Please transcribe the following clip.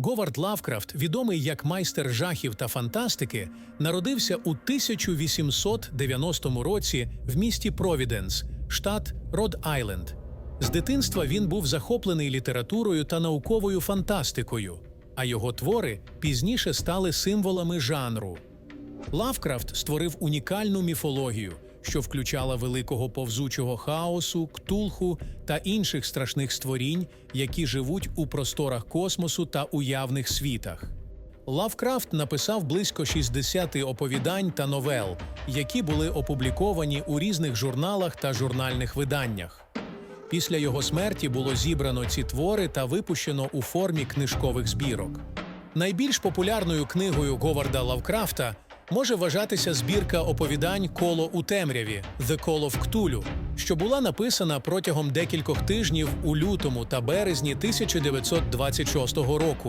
Говард Лавкрафт, відомий як майстер жахів та фантастики, народився у 1890 році в місті Провіденс, штат Род-Айленд. З дитинства він був захоплений літературою та науковою фантастикою, а його твори пізніше стали символами жанру. Лавкрафт створив унікальну міфологію, що включала великого повзучого хаосу, ктулху та інших страшних створінь, які живуть у просторах космосу та уявних світах. Лавкрафт написав близько 60 оповідань та новел, які були опубліковані у різних журналах та журнальних виданнях. Після його смерті було зібрано ці твори та випущено у формі книжкових збірок. Найбільш популярною книгою Говарда Лавкрафта може вважатися збірка оповідань Коло у темряві The Call of Cthulhu, що була написана протягом декількох тижнів у лютому та березні 1926 року.